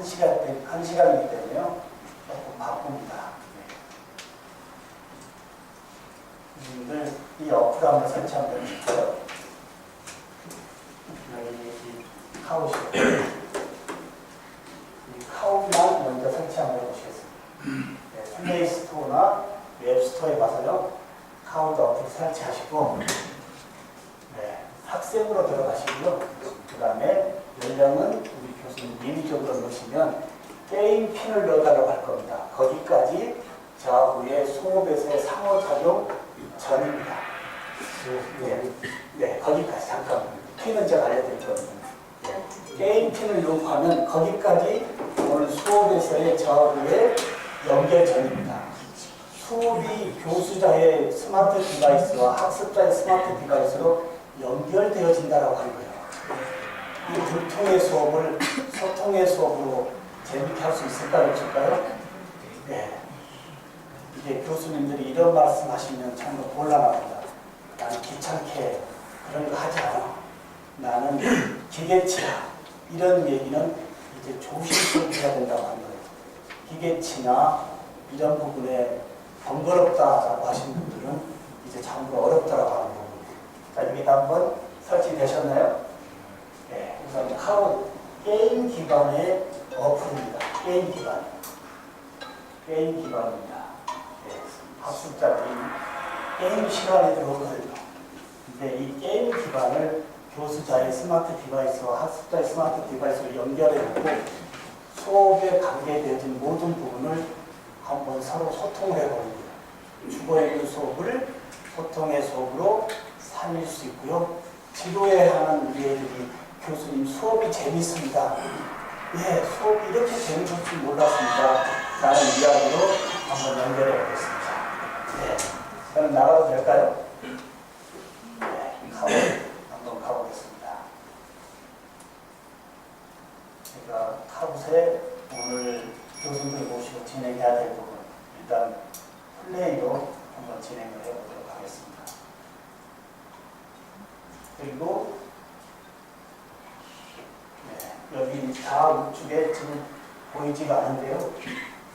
한 시간, 한 시간이기 때문에요. 조금 바쁩니다. 네. 이걸 이 어플 한번 설치하면 되실까요? 여기 이 카우시요. 이 카우만 먼저 설치 한번 해보시겠습니다. 네, 플레이 스토어나 웹 스토어에 가서요. 카우드 어플 설치하시고 네, 학생으로 들어가시고요. 그 다음에 연령은 우리 교수님 미니적으로 넣으시면 게임 핀을 넣어달라고 할 겁니다. 거기까지 좌우의 소모배수의 상호작용 전입니다. 네, 네, 거기까지 잠깐 핀은 제가 알려드릴 거거든요. 네, 게임 핀을 요구하면 거기까지 오늘 수업에서의 좌우의 연결 전입니다. 수업이 교수자의 스마트 디바이스와 학습자의 스마트 디바이스로 연결되어진다라고 하는 거예요. 이 불통의 수업을 소통의 수업으로 재밌게 할 수 있을까요? 없을까요? 네. 이게 교수님들이 이런 말씀 하시면 참 곤란합니다. 나는 귀찮게 그런 거 하지 않아. 나는 기계치야. 이런 얘기는 이제 조심스럽게 해야 된다고 거예요. 기계치나 이런 부분에 번거롭다라고 하시는 분들은 이제 참으로 어렵다라고 하는 부분입니다. 자, 여기다 한번 설치되셨나요? 네, 우선 카우 게임 기반의 어플입니다. 게임 기반. 게임 기반입니다. 네, 학습자들이 게임 시간에 들어오거든요. 근데 이 게임 기반을 교수자의 스마트 디바이스와 학습자의 스마트 디바이스를 연결해놓고 수업에 관계되어진 모든 부분을 한번 서로 소통을 해보는 거예요. 주거있는 수업을 소통의 수업으로 살릴 수 있고요. 지도에 하는 우리 애들이 교수님 수업이 재밌습니다. 예, 수업이 이렇게 재밌을 줄 몰랐습니다. 라는 이야기로 한번 연결해 보겠습니다. 네, 그럼 나가도 될까요? 네, 가보, 한번 가보겠습니다. 제가 카봇에 오늘 교수님들 모시고 진행해야 될 부분 일단 플레이로 한번 진행을 해보도록 하겠습니다. 그리고 네, 여기 좌 우측에 지금 보이지가 않은데요.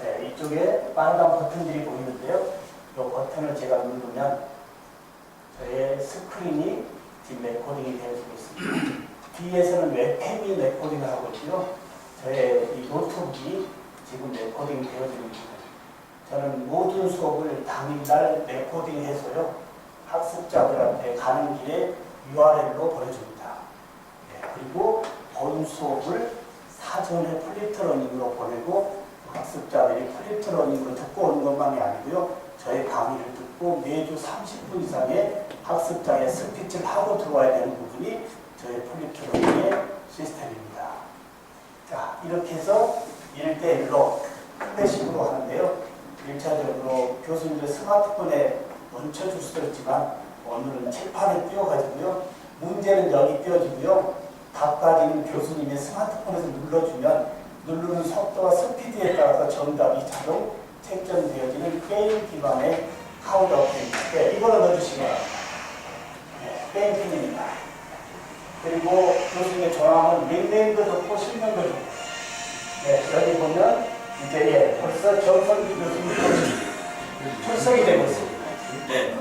네, 이쪽에 빨간 버튼들이 보이는데요. 이 버튼을 제가 누르면 저의 스크린이 지금 레코딩이 되어지고 있습니다. 뒤에서는 웹캠이 레코딩을 하고 있고요. 저의 이 노트북이 지금 레코딩이 되어지고 있습니다. 저는 모든 수업을 당일날 레코딩해서요. 학습자들한테 가는 길에 URL로 보내줍니다. 네, 그리고 본 수업을 사전에 플리트러닝으로 보내고 학습자들이 플리트러닝으로 듣고 오는 것만이 아니고요. 저의 강의를 듣고 매주 30분 이상의 학습자의 스피치를 하고 들어와야 되는 부분이 저의 플리트러닝의 시스템입니다. 자, 이렇게 해서 1대1로 클래식으로 하는데요. 1차적으로 교수님들 스마트폰에 얹혀줄 수도 있지만 오늘은 칠판에 띄워가지고요. 문제는 여기 띄워지고요. 답까지는 교수님의 스마트폰에서 눌러주면 누르는 속도와 스피드에 따라서 정답이 자동 책정되어지는 게임 기반의 어플입니다. 네, 이걸로 넣어주시기 바랍니다. 네, 게임 핀입니다. 그리고 교수님의 전화는 닉네임도 좋고 실명도 좋고 네, 여기 보면 이제 예, 벌써 정선기 교수님 출석이 되고 있습니다. 네.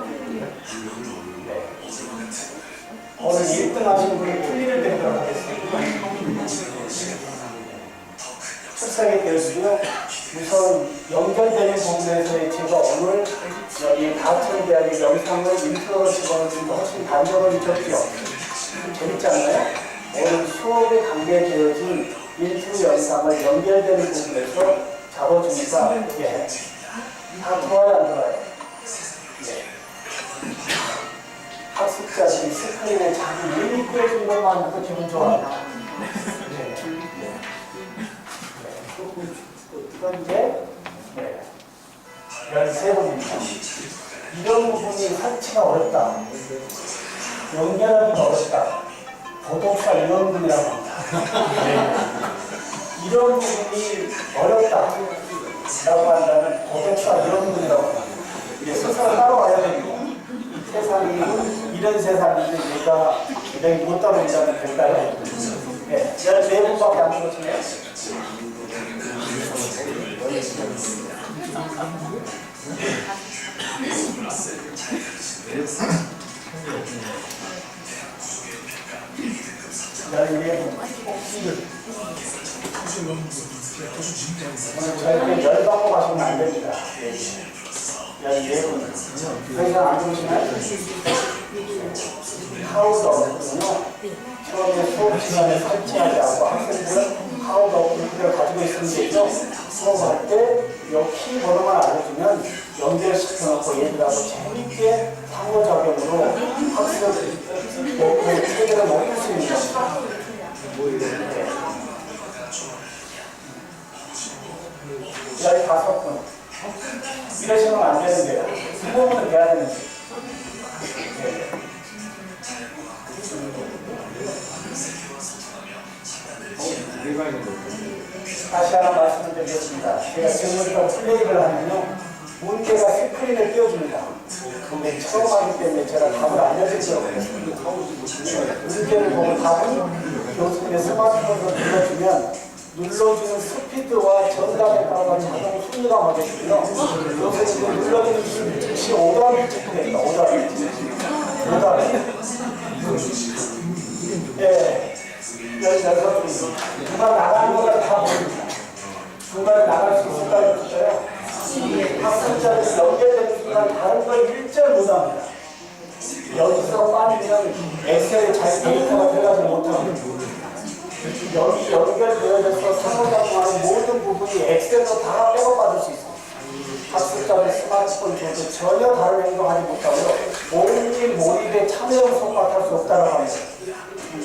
오늘 1등 하신 분이 풀리를 드리도록 하겠습니다. 출석이 되었고요. 우선 연결되는 부분에서의 제가 오늘 여기 가천대학의 영상을 인트로로 집어넣은 거 훨씬 단정을 있었죠. 재밌지 않나요? 오늘 수업에 관계되어진 인트로 영상을 연결되는 부분에서 잡아주니까 예. 다 좋아요 안 좋아요? 학습자들이 스크린에 자기 이름이 띄어진 것만으로도 기분 좋아요. 네. 네. 현재 네. 13번입니다. 이런 부분이 설치가 어렵다. 연결하기가 어렵다. 도덕사 이원분이라고 합니다. 네. 이런 부분이 어렵다. 라고 한다면 도덕사 이원분이라고 합니다. 이게 스스로 따라와야 됩니다. 이 세상이 이런 세상인데 내가 내가 못 따라온다면 될까요? 네. 14분밖에 안 들었네요. 열네 오늘 저희한테 열 받고 가시면 안 됩니다. 열네 분. 더 이상 안 들으시나요? 하우스 없거든요. 처음에 수업 시간에 설치하지 않고 학생들은 하우스 없는 그대로 가지고 있으면 되죠. 수업할 때이 키번호만 알려주면 연결 시켜놓고 얘들하고 재밌게 상호작용으로 학습을 그 체계를 먹을 수 있는 겁니다. 열 다섯 분. 이러시면 안 되는데요. 두 부분은 돼야 되는데. 다시 하나 말씀을 드리겠습니다. 제가 질문과 플레이를 하면요. 문제가 스크린에 띄워줍니다. 근데 처음 하기 때문에 제가 답을 알려드리더라고요. 문제를 보고 답은 교수님의 스마트폰으로 눌러주면 눌러주는 스피드와 정답에 따라 자동 순위가 맞아지고요. 교수님이 눌러주는 즉시 오답이 체크됩니다. 오답이. 오답이. 예. 열여섯 분. 중간 나가는 거가 다 보입니다. 중간에 나갈 수 있을까요? 없을까요? 학습자들이 연결되는 순간 다른 걸 일절 못합니다. 여기서 빠지면 엑셀에 잘 데이터가 들어가지 못합니다. 여기 연결되어져서 상호작용하는 모든 부분이 엑셀로 다 백업받을 수 있습니다. 학습자들 스마트폰 줘도 전혀 다른 행동하지 못하고요. 온일 몰입에 참여 요소가 할수 없다고 합니다.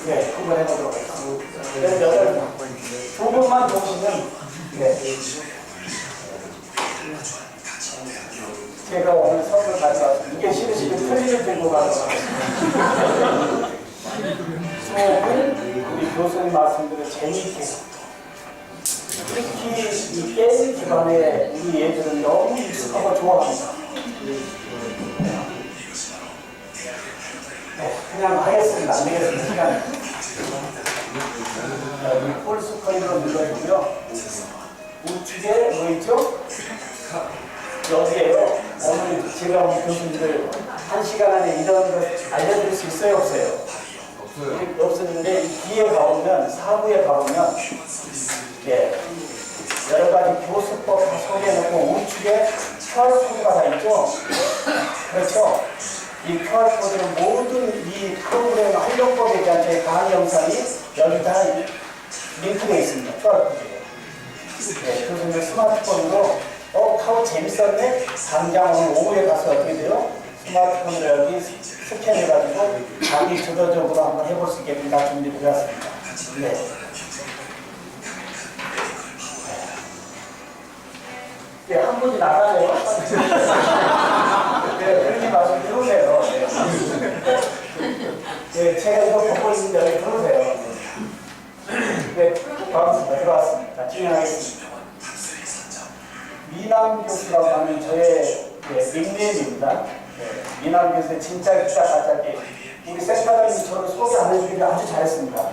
네, 한번 해보도록 하겠습니다. 네, 여덟 분. 두 분만 보시면, 네. 제가 오늘 선물 가져왔습니다. 이게 싫으시면 틀리를 들고 하겠습니다. 수업은 우리 교수님 말씀대로 재미있게 특히 이 게임 기반에 우리 애들은 너무 익숙하고 좋아합니다. 네, 그냥 하겠습니다. 안 되겠습니다. 시간. 자, 이 폴스코인으로 눌러주고요. 우측에 뭐 있죠? 여기에요. 오늘 제가 우리 교수님들 한 시간 안에 이런 걸 알려드릴 수 있어요? 없어요? 없어요. 없었는데 이 뒤에 가보면 사부에 가보면 예, 여러 가지 교수법 다 소개해놓고 우측에 QR코드가 다 있죠? 그렇죠? 이 QR코드는 모든 이 프로그램 활용법에 대한 제 강의 영상이 여기 다 링크되어 있습니다. QR코드에. 네, 교수님 스마트폰으로 어, 카우 재밌었네? 당장 오늘 오후에 가서 어떻게 돼요? 스마트폰으로 여기 스캔해가지고 자기 주도적으로 한번 해볼 수 있게끔 다 준비되었습니다. 네. 네, 한 분이 나가네요. 네, 마시고 들어오세요. 네. 네, 제가 이거 보고 있는데 여기 들어오세요. 네, 반갑습니다. 들어왔습니다. 진행하겠습니다. 미남 교수라고 하는 저의 네, 닉네임입니다. 네, 미남 교수의 진짜 기자 가짜기. 우리 센터장님이 저를 소개 안 해주기를 아주 잘했습니다.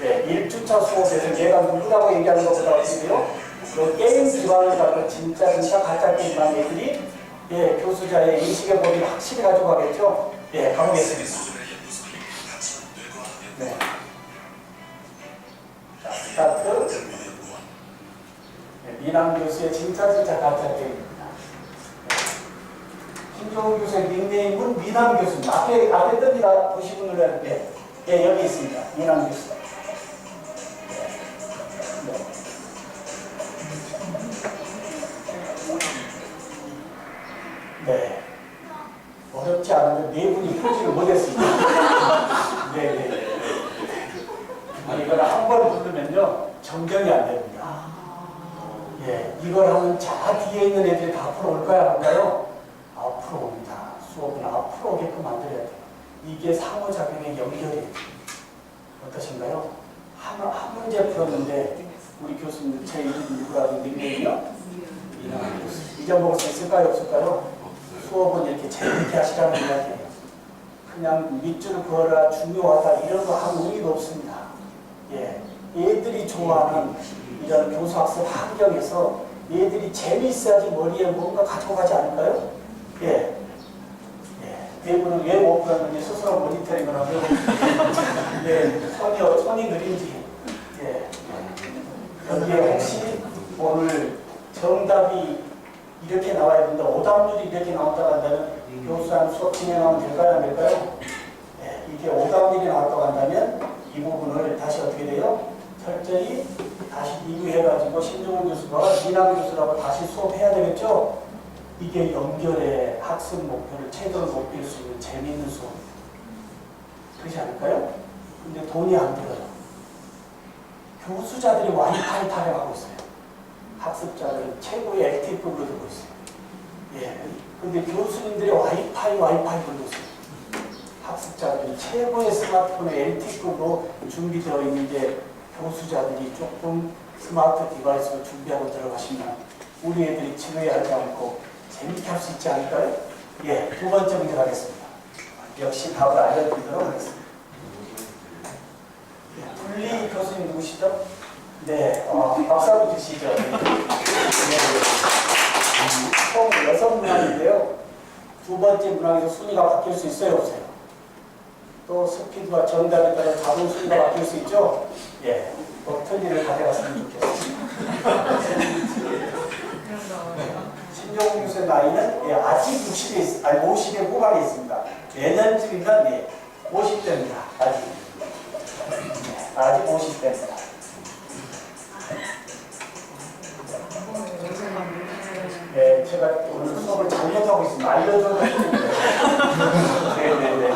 네, 1주차 수업에서 얘가 누구라고 얘기하는 것보다 어떻게요? 그 게임 기반을 갖고 진짜 진짜 가짜 게임한 애들이 예, 교수자의 인식의 머리를 확실히 가지고 가겠죠? 예, 가보겠습니다. 네. 네, 미남 교수의 진짜 진짜 가짜 게임입니다. 네. 신종훈 교수의 닉네임은 미남 교수입니다. 앞에, 앞에 뜹니다. 보시고 돼. 예, 여기 있습니다. 미남 교수. 네. 네. 네. 어렵지 않은데 네 분이 표지를 못했습니다. 네, 네, 네. 아니, 이걸 한 번 부르면요, 정정이 안 됩니다. 예, 이걸 하면 자 뒤에 있는 애들이 다 앞으로 올 거야, 할까요? 앞으로 옵니다. 수업은 앞으로 오게끔 만들어야 돼요. 이게 상호작용의 연결이에요. 어떠신가요? 한, 한 문제 풀었는데, 우리 교수님, 제 이름 누구라고 닉네임이요? 이나은 교수. 잊어먹을 수 있을까요, 없을까요? 수업은 이렇게 재밌게 하시라는 이야기예요. 그냥 밑줄 그어라 중요하다 이런 거 하면 의미가 없습니다. 예, 애들이 좋아하는 이런 교수학습 환경에서 얘들이 재미있어야지 머리에 뭔가 갖고 가지 않을까요? 예. 예. 외부는 왜못 풀었는지 스스로 모니터링을 하고, 예. 손이, 어- 손이 느린지, 예. 여기에 혹시 오늘 정답이 이렇게 나와야 된다, 오답률이 이렇게 나온다고 한다면 교수랑 수업 진행하면 될까요, 안 될까요? 예. 이게 오답률이 나왔다고 한다면 이 부분을 다시 어떻게 돼요? 철저히 다시 리뷰해가지고 신종훈 교수가 이남 교수라고 다시 수업해야 되겠죠? 이게 연결의 학습 목표를 최대로 높일 수 있는 재미있는 수업. 그렇지 않을까요? 근데 돈이 안 들어요. 교수자들이 와이파이 타령하고 있어요. 학습자들은 최고의 액티브로 들고 있어요. 예. 근데 교수님들이 와이파이, 와이파이 들고 있어요. 학습자들이 최고의 스마트폰의 LT급으로 준비되어 있는데 교수자들이 조금 스마트 디바이스로 준비하고 들어가시면 우리 애들이 지루해하지 않고 재밌게 할 수 있지 않을까요? 예, 두 번째 문제 가겠습니다. 역시 답을 알려드리도록 하겠습니다. 예, 분리 교수님 누구시죠? 네, 어, 한번 주시죠. 네. 네. 총 여섯 문항인데요. 두 번째 문항에서 순위가 바뀔 수 있어요, 없어요? 또 스피드와 정답에 따라 자동 순위가 바뀔 수 있죠? 예, 또 틀리를 가져갔으면 좋겠습니다. 신종훈 교수의 나이는 예, 아직 60에 있, 아니 50의 후반에 있습니다. 내년쯤이면 예, 50대입니다. 아직. 예, 아직 50대입니다. 예, 제가 오늘 수업을 잘못하고 있습니다. 알려줘도 됩니다. 네네네.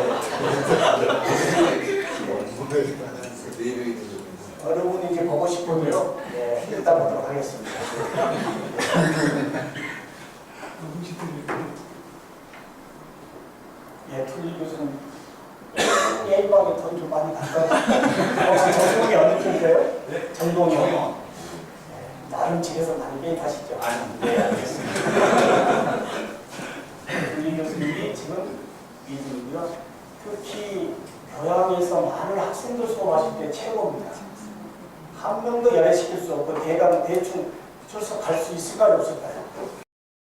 여러분이 이제 보고 싶어도요. 예, 일단 보도록 하겠습니다. 예, 틀리 교수는 게임방에 돈좀 많이 갖다 혹시 전공이 어느 쪽이세요? 네? 전공이요? 정영. 예, 나름 집에서 많이 게임 하시죠? 아니. 네, 알겠습니다. 틀리 교수님이 지금 이분이고요. 특히 교양에서 많은 학생들 수업하실 때 최고입니다. 한 명도 열애시킬 수 없고 대강 대충 출석할 수 있을까요 없을까요?